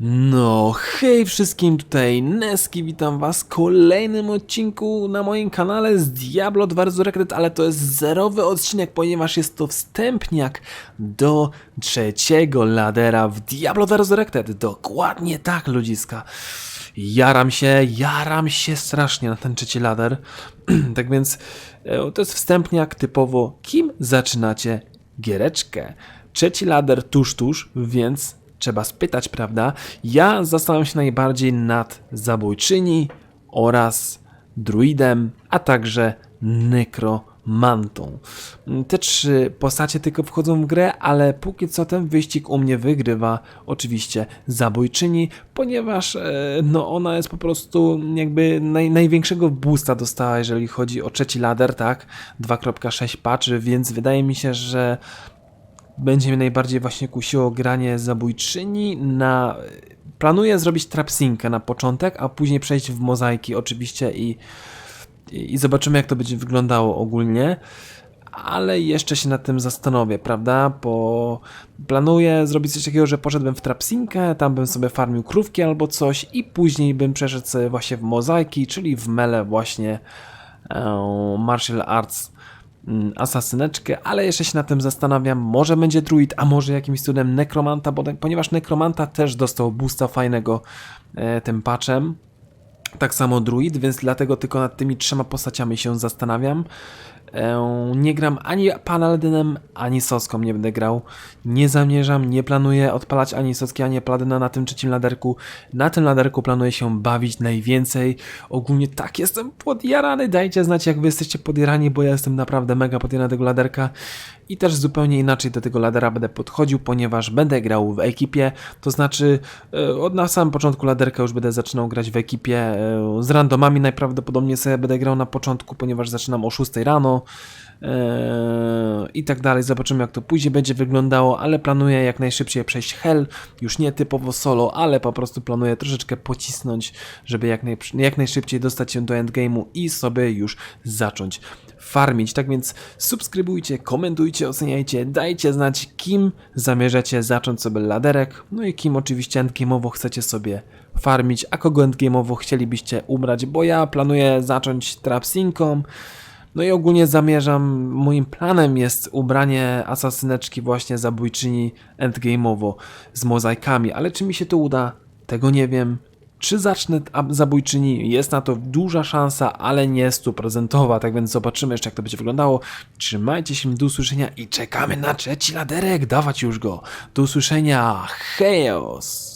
No, hej wszystkim, tutaj Neski, witam was w kolejnym odcinku na moim kanale z Diablo 2 Resurrected, ale to jest zerowy odcinek, ponieważ jest to wstępniak do trzeciego ladera w Diablo 2 Resurrected. Dokładnie tak, ludziska. Jaram się, jaram się strasznie na ten trzeci lader. tak więc e, to jest wstępniak typowo, kim zaczynacie giereczkę. Trzeci lader tuż, tuż, więc trzeba spytać, prawda? Ja zastanawiam się najbardziej nad zabójczyni oraz druidem, a także nekromantą. Te trzy postacie tylko wchodzą w grę, ale póki co ten wyścig u mnie wygrywa oczywiście zabójczyni, ponieważ e, no ona jest po prostu jakby naj, największego boosta dostała, jeżeli chodzi o trzeci lader, tak? 2.6 patch, więc wydaje mi się, że będzie mnie najbardziej właśnie kusiło granie zabójczyni na... Planuję zrobić trapsinkę na początek, a później przejść w mozaiki oczywiście i, i, i zobaczymy jak to będzie wyglądało ogólnie. Ale jeszcze się nad tym zastanowię, prawda? Bo planuję zrobić coś takiego, że poszedłbym w trapsinkę, tam bym sobie farmił krówki albo coś i później bym przeszedł sobie właśnie w mozaiki, czyli w mele właśnie e, martial arts asasyneczkę, ale jeszcze się nad tym zastanawiam, może będzie druid, a może jakimś cudem nekromanta, bo, ponieważ nekromanta też dostał boosta fajnego e, tym patchem, tak samo druid, więc dlatego tylko nad tymi trzema postaciami się zastanawiam. E, Nie gram ani Paladynem, ani Soską nie będę grał. Nie zamierzam, nie planuję odpalać ani Soski, ani Paladyna na tym trzecim laderku. Na tym laderku planuję się bawić najwięcej. Ogólnie tak, jestem podjarany. Dajcie znać, jak wy jesteście podjarani, bo ja jestem naprawdę mega podjarany tego laderka. I też zupełnie inaczej do tego ladera będę podchodził, ponieważ będę grał w ekipie. To znaczy, e, od na samym początku laderka już będę zaczynał grać w ekipie. e, Z randomami najprawdopodobniej sobie będę grał na początku, ponieważ zaczynam o 6 rano i tak dalej. Zobaczymy, jak to później będzie wyglądało, ale planuję jak najszybciej przejść Hell. Już nie typowo solo, ale po prostu planuję troszeczkę pocisnąć, żeby jak, naj, jak najszybciej dostać się do endgame'u i sobie już zacząć farmić. Tak więc subskrybujcie, komentujcie, oceniajcie, dajcie znać, kim zamierzacie zacząć sobie laderek, no i kim oczywiście endgame'owo chcecie sobie farmić, a kogo endgame'owo chcielibyście ubrać, bo ja planuję zacząć trapsinką, no i ogólnie zamierzam, moim planem jest ubranie asasyneczki właśnie zabójczyni endgame'owo z mozaikami, ale czy mi się to uda, tego nie wiem. Czy zacznę zabójczyni? Jest na to duża szansa, ale nie stuprocentowa, tak więc zobaczymy jeszcze jak to będzie wyglądało. Trzymajcie się, do usłyszenia i czekamy na trzeci laderek, dawać już go. Do usłyszenia, hejos!